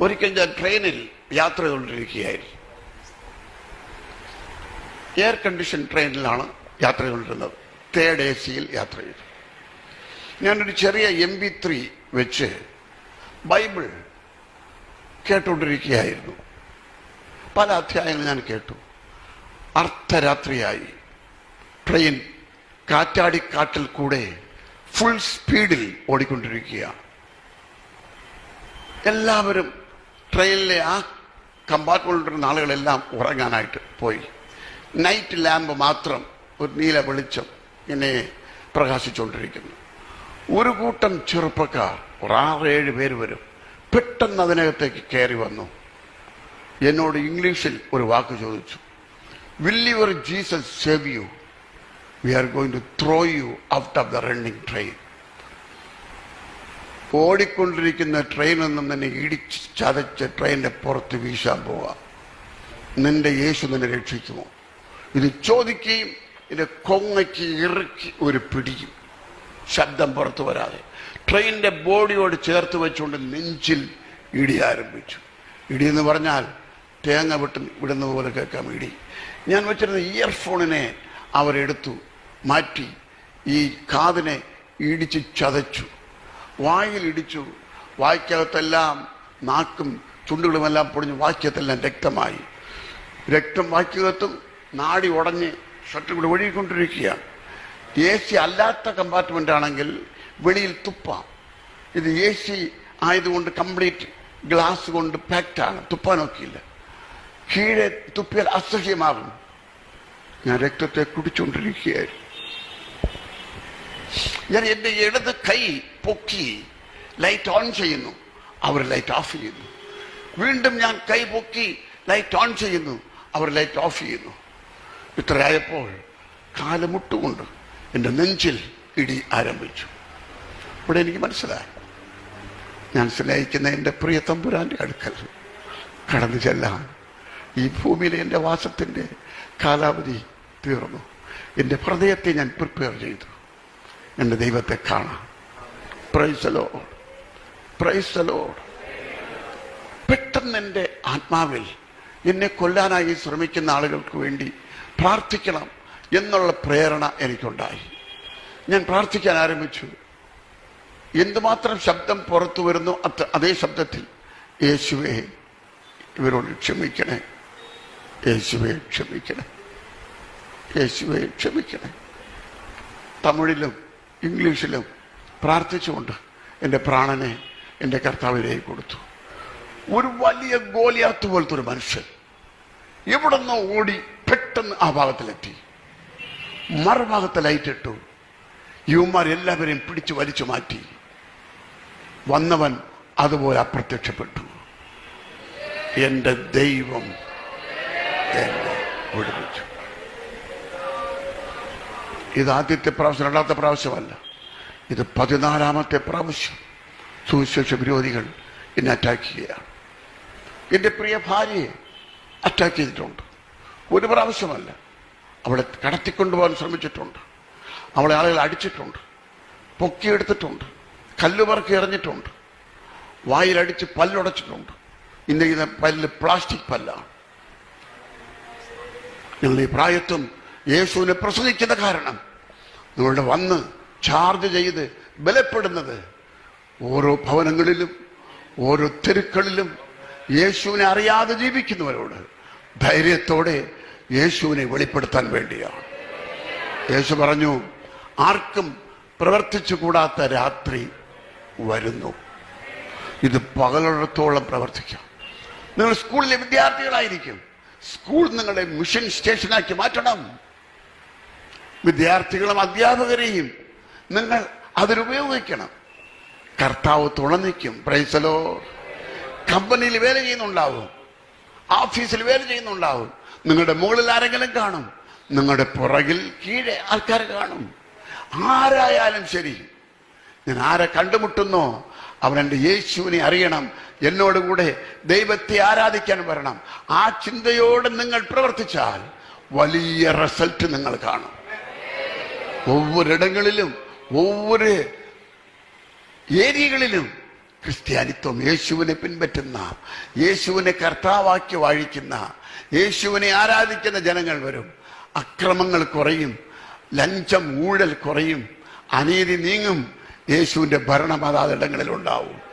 ഒരിക്കൽ ഞാൻ ട്രെയിനിൽ യാത്ര ചെയ്തുകൊണ്ടിരിക്കുകയായിരുന്നു. എയർ കണ്ടീഷൻ ട്രെയിനിലാണ് യാത്ര ചെയ്തുകൊണ്ടിരുന്നത്. തേർഡ് എ സിയിൽ യാത്ര ചെയ്തു. ഞാനൊരു ചെറിയ എം ബി ത്രീ വെച്ച് ബൈബിൾ കേട്ടുകൊണ്ടിരിക്കുകയായിരുന്നു. പല അധ്യായങ്ങൾ ഞാൻ കേട്ടു. അർദ്ധരാത്രിയായി. ട്രെയിൻ കാറ്റാടിക്കാട്ടിൽ കൂടെ ഫുൾ സ്പീഡിൽ ഓടിക്കൊണ്ടിരിക്കുകയാണ്. എല്ലാവരും ട്രെയിനിലെ ആ കമ്പാർട്ട്മെന്റിലിരുന്ന ആളുകളെല്ലാം ഉറങ്ങാനായിട്ട് പോയി. നൈറ്റ് ലാമ്പ് മാത്രം ഒരു നീല വെളിച്ചം ഇങ്ങനെ പ്രകാശിച്ചുകൊണ്ടിരിക്കുന്നു. ഒരു കൂട്ടം ചെറുപ്പക്കാർ ഒരു ആറേഴ് പേര് വരും. പെട്ടെന്ന് അതിനകത്തേക്ക് കയറി വന്നു. എന്നോട് ഇംഗ്ലീഷിൽ ഒരു വാക്ക് ചോദിച്ചു. Will your Jesus save you we are going to throw you out of the running train ഓടിക്കൊണ്ടിരിക്കുന്ന ട്രെയിനൊന്നും നിന്നെ ഇടിച്ച് ചതച്ച് ട്രെയിനിന്റെ പുറത്ത് വീശാൻ പോവാം. നിന്റെ യേശു നിന്നെ രക്ഷിക്കുമോ? ഇത് ചോദിക്കുകയും ഇത് കൊങ്ങയ്ക്ക് ഇറുക്കി ഒരു പിടിയും ശബ്ദം പുറത്തു വരാതെ. ട്രെയിനിന്റെ ബോഡിയോട് ചേർത്ത് വെച്ചുകൊണ്ട് നെഞ്ചിൽ ഇടി ആരംഭിച്ചു. ഇടി എന്ന് പറഞ്ഞാൽ തേങ്ങ വിട്ട് വിടുന്നത് പോലെ കേൾക്കാം ഇടി. ഞാൻ വെച്ചിരുന്ന ഇയർഫോണിനെ അവരെടുത്തു മാറ്റി ഈ കാതിനെ ഇടിച്ച് ചതച്ചു. വായിൽ ഇടിച്ചു വായ്ക്കകത്തെല്ലാം നാക്കും ചുണ്ടുകളുമെല്ലാം പൊടിഞ്ഞ് വാക്യത്തെല്ലാം രക്തമായി. രക്തം വാക്യകത്തും നാടി ഉടഞ്ഞ് ഷർട്ട് കൂടി ഒഴുകിക്കൊണ്ടിരിക്കുകയാണ്. എ സി അല്ലാത്ത കമ്പാർട്ട്മെന്റ് ആണെങ്കിൽ വെളിയിൽ തുപ്പാം. ഇത് എ സി ആയതുകൊണ്ട് കംപ്ലീറ്റ് ഗ്ലാസ് കൊണ്ട് പാക്റ്റാണ്. തുപ്പാൻ നോക്കിയില്ല. കീഴെ തുപ്പിയാൽ അസഹ്യമാകും. ഞാൻ രക്തത്തെ കുടിച്ചുകൊണ്ടിരിക്കുകയായിരുന്നു. ഞാൻ എന്റെ ഇടത് കൈ പൊക്കി ലൈറ്റ് ഓൺ ചെയ്യുന്നു. അവർ ലൈറ്റ് ഓഫ് ചെയ്യുന്നു. വീണ്ടും ഞാൻ കൈ പൊക്കി ലൈറ്റ് ഓൺ ചെയ്യുന്നു. അവർ ലൈറ്റ് ഓഫ് ചെയ്യുന്നു. ഇത്രയായപ്പോൾ കാലുമുട്ടുകൊണ്ട് എന്റെ നെഞ്ചിൽ ഇടി ആരംഭിച്ചു. ഇവിടെ എനിക്ക് മനസ്സിലായി. ഞാൻ സ്നേഹിക്കുന്ന എന്റെ പ്രിയ തമ്പുരാന്റെ അടുക്കൽ കടന്നു ചെല്ലാൻ ഈ ഭൂമിയിലെ എന്റെ വാസത്തിന്റെ കാലാവധി തീർന്നു. എന്റെ ഹൃദയത്തെ ഞാൻ പ്രിപ്പയർ ചെയ്തു. എന്റെ ദൈവത്തെ കാണാം. പ്രൈസലോ പ്രൈസലോ പെട്ടെന്ന് എന്റെ ആത്മാവിൽ എന്നെ കൊല്ലാനായി ശ്രമിക്കുന്ന ആളുകൾക്ക് വേണ്ടി പ്രാർത്ഥിക്കണം എന്നുള്ള പ്രേരണ എനിക്കുണ്ടായി. ഞാൻ പ്രാർത്ഥിക്കാൻ ആരംഭിച്ചു. എന്തുമാത്രം ശബ്ദം പുറത്തു വരുന്നു അത് അതേ ശബ്ദത്തിൽ യേശുവെ ഇവരോട് ക്ഷമിക്കണേ. യേശുവെ ക്ഷമിക്കണേ. യേശുവെ ക്ഷമിക്കണേ. തമിഴിലും ഇംഗ്ലീഷിലും പ്രാർത്ഥിച്ചുകൊണ്ട് എന്റെ പ്രാണനെ എന്റെ കർത്താവിനെ കൊടുത്തു. ഒരു വലിയ ഗോലിയാത്ത് പോലത്തെ ഒരു മനുഷ്യൻ എവിടെ നിന്ന് ഓടി പെട്ടെന്ന് ആ ഭാഗത്തിലെത്തി. മറുഭാഗത്ത് ലൈറ്റിട്ടു യുവമാർ എല്ലാവരെയും പിടിച്ചു വലിച്ചു മാറ്റി. വന്നവൻ അതുപോലെ അപ്രത്യക്ഷപ്പെട്ടു. എന്റെ ദൈവം എന്നെ വിടുവിച്ചു. ഇത് ആദ്യത്തെ പ്രാവശ്യം രണ്ടാമത്തെ പ്രാവശ്യമല്ല. ഇത് പതിനാലാമത്തെ പ്രാവശ്യം സുവിശേഷ വിരോധികൾ എന്നെ അറ്റാക്ക് ചെയ്യുകയാണ്. എന്റെ പ്രിയ ഭാര്യയെ അറ്റാക്ക് ചെയ്തിട്ടുണ്ട്. ഒരു പ്രാവശ്യമല്ല. അവളെ കടത്തിക്കൊണ്ടുപോകാൻ ശ്രമിച്ചിട്ടുണ്ട്. അവളെ ആളുകൾ അടിച്ചിട്ടുണ്ട്. പൊക്കിയെടുത്തിട്ടുണ്ട് കല്ലുപറക്കി എറിഞ്ഞിട്ടുണ്ട്. വായിലടിച്ച് പല്ലുടച്ചിട്ടുണ്ട്. ഇന്ന് ഇത് പല്ല് പ്ലാസ്റ്റിക് പല്ലാണ്. ഞങ്ങൾ ഈ പ്രായത്വം യേശുവിനെ പ്രസംഗിച്ചത് കാരണം. നിങ്ങളുടെ വന്ന് ചാർജ് ചെയ്ത് ബലപ്പെടുന്നത് ഓരോ ഭവനങ്ങളിലും ഓരോ തെരുക്കളിലും യേശുവിനെ അറിയാതെ ജീവിക്കുന്നവരോട് ധൈര്യത്തോടെ യേശുവിനെ വെളിപ്പെടുത്താൻ വേണ്ടിയാണ്. യേശു പറഞ്ഞു ആർക്കും പ്രവർത്തിച്ചു കൂടാത്ത രാത്രി വരുന്നു. ഇത് പകലോളത്തോളം പ്രവർത്തിക്കാം. നിങ്ങൾ സ്കൂളിലെ വിദ്യാർത്ഥികളായിരിക്കും. സ്കൂൾ നിങ്ങളുടെ മിഷൻ സ്റ്റേഷനാക്കി മാറ്റണം. വിദ്യാർത്ഥികളും അധ്യാപകരെയും നിങ്ങൾ അതിലുപയോഗിക്കണം കർത്താവ് തുണനിക്കും പ്രൈസലോ കമ്പനിയിൽ വേല ചെയ്യുന്നുണ്ടാവും. ഓഫീസിൽ വേല ചെയ്യുന്നുണ്ടാവും. നിങ്ങളുടെ മുകളിൽ ആരെങ്കിലും കാണും. നിങ്ങളുടെ പുറകിൽ കീഴെ ആൾക്കാർ കാണും. ആരായാലും ശരി. ഞാൻ ആരെ കണ്ടുമുട്ടുന്നോ? അവൻ എന്റെ യേശുവിനെ അറിയണം. എന്നോടുകൂടെ ദൈവത്തെ ആരാധിക്കാൻ വരണം. ആ ചിന്തയോടെ നിങ്ങൾ പ്രവർത്തിച്ചാൽ വലിയ റിസൾട്ട് നിങ്ങൾ കാണും. ഒവ്വൊരിടങ്ങളിലും ഒവ്വൊരു ഏരിയകളിലും ക്രിസ്ത്യാനിത്വം യേശുവിനെ പിൻപറ്റുന്ന യേശുവിനെ കർത്താവാക്കി വാഴിക്കുന്ന യേശുവിനെ ആരാധിക്കുന്ന ജനങ്ങൾ വരും. അക്രമങ്ങൾ കുറയും ലഞ്ചം ഊഴൽ കുറയും അനീതി നീങ്ങും യേശുവിന്റെ ഭരണം അതാതിടങ്ങളിൽ ഉണ്ടാവും